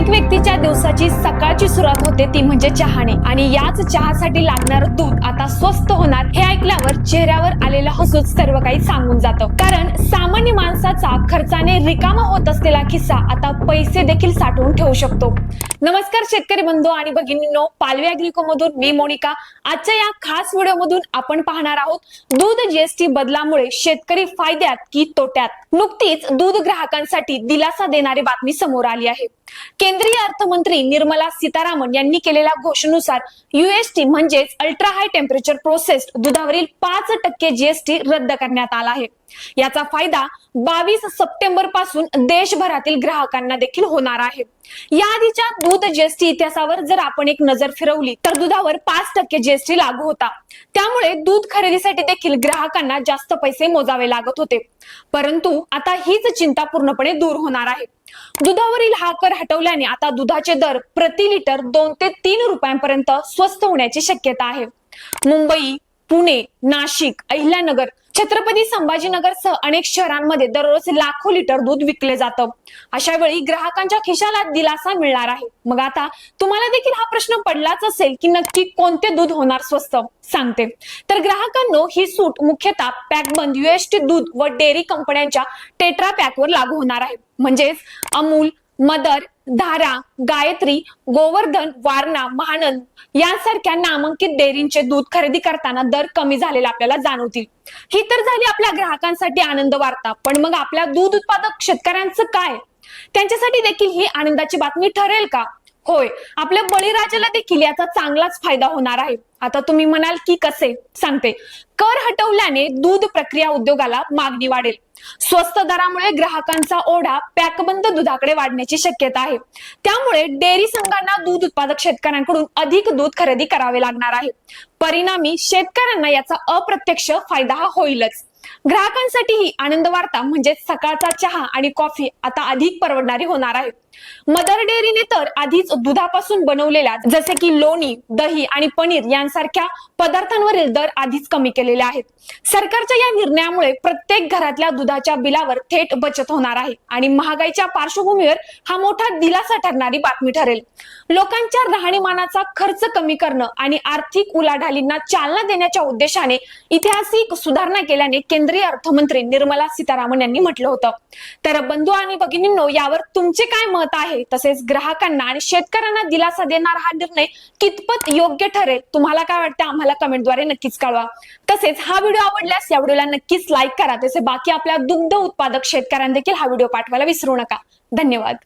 प्रत्येक व्यक्तीच्या दिवसाची सकाळची सुरुवात होते ती म्हणजे चहाने. आणि याच चहासाठी लागणार दूध आता स्वस्त होणार. हे ऐकलं झाल्यावर चेहऱ्यावर आलेलं हसूच सर्व काही सांगून जातं. कारण सामान्य माणसाचा खर्चाने रिकामा होत असलेला किस्सा आता पैसे देखील साठवून ठेवू शकतो. नमस्कार शेतकरी बंधू आणि भगिनींनो पालवी अग्रिको मधून मी मोनिका. आजच्या या खास व्हिडिओ मधून आपण पाहणार आहोत दूध जीएसटी बदलामुळे शेतकरी फायद्यात की तोट्यात? नुकतीच दूध ग्राहकांसाठी दिलासा देणारी बातमी समोर आली आहे. केंद्रीय अर्थमंत्री निर्मला सीतारामन यांनी केलेल्या घोषणेनुसार युएसटी म्हणजेच अल्ट्रा हाय टेम्परेचर प्रोसेस्ड दुधावरील पाच टक्के जीएसटी रद्द करण्यात आला आहे. याचा फायदा बावीस सप्टेंबरपासून देशभरातील ग्राहकांना देखील होणार आहे. याआधीच्या दूध जीएसटी इतिहासावर जर आपण एक नजर फिरवली तर दुधावर पाच टक्के जीएसटी लागू होता. त्यामुळे दूध खरेदीसाठी देखील ग्राहकांना जास्त पैसे मोजावे लागत होते. परंतु आता हीच चिंता पूर्णपणे दूर होणार आहे. दुधावरील हा कर हटवल्याने आता दुधाचे दर प्रति लिटर दोन ते तीन रुपयांपर्यंत स्वस्त होण्याची शक्यता आहे. मुंबई पुणे नाशिक अहिल्यानगर छत्रपती संभाजीनगर सह अनेक शहरांमध्ये दररोज लाखो लिटर दूध विकले जातं. अशा वेळी ग्राहकांच्या खिशाला दिलासा मिळणार आहे. मग आता तुम्हाला देखील हा प्रश्न पडलाच असेल की नक्की कोणते दूध होणार स्वस्त? सांगते. तर ग्राहकांनो ही सूट मुख्यतः पॅक बंद युएसटी दूध व डेअरी कंपन्यांच्या टेट्रा पॅकवर लागू होणार आहे. म्हणजेच अमूल मदर धारा गायत्री गोवर्धन वारणा महानंद यांसारख्या नामांकित डेअरींचे दूध खरेदी करताना दर कमी झालेला आपल्याला जाणवतील. ही तर झाली आपल्या ग्राहकांसाठी आनंद वार्ता पण मग आपल्या दूध उत्पादक शेतकऱ्यांचं काय? त्यांच्यासाठी देखील ही आनंदाची बातमी ठरेल का? होय. आपल्या बळीराजाला देखील याचा चांगलाच फायदा होणार आहे. आता तुम्ही म्हणाल की कसे? सांगते. कर हटवल्याने दूध प्रक्रिया उद्योगाला मागणी वाढेल. स्वस्त दरामुळे ग्राहकांचा ओढा पॅकबंद दुधाकडे वाढण्याची शक्यता आहे. त्यामुळे डेअरी संघांना दूध उत्पादक शेतकऱ्यांकडून अधिक दूध खरेदी करावे लागणार आहे. परिणामी शेतकऱ्यांना याचा अप्रत्यक्ष फायदा हा होईलच. ग्राहकांसाठी ही आनंद वार्ता म्हणजे सकाळचा चहा आणि कॉफी आता अधिक परवडणारी होणार आहे. मदर डेअरीने तर आधीच दुधापासून बनवलेल्या जसे की लोणी दही आणि पनीर यांसारख्या पदार्थांवरील दर आधीच कमी केलेले आहेत. सरकारच्या या निर्णयामुळे प्रत्येक घरातल्या दुधाच्या बिलावर थेट बचत होणार आहे आणि महागाईच्या पार्श्वभूमीवर हा मोठा दिलासा ठरणारी बातमी ठरेल. लोकांच्या राहणीमानाचा खर्च कमी करणं आणि आर्थिक उलाढालींना चालना देण्याच्या उद्देशाने ऐतिहासिक सुधारणा केल्याने केंद्रीय अर्थमंत्री निर्मला सीतारामन यांनी म्हटलं होतं. तर बंधू आणि भगिनींनो यावर तुमचे काय मत आहे? तसेच ग्राहकांना आणि शेतकऱ्यांना दिलासा देणारा हा निर्णय कितपत योग्य ठरेल? तुम्हाला काय वाटतं? आम्हाला कमेंटद्वारे नक्कीच कळवा. तसेच हा व्हिडिओ आवडल्यास या व्हिडिओला नक्कीच लाईक करा. तसे बाकी आपल्या दुग्ध उत्पादक शेतकऱ्यांना देखील हा व्हिडिओ पाठवायला विसरू नका. धन्यवाद.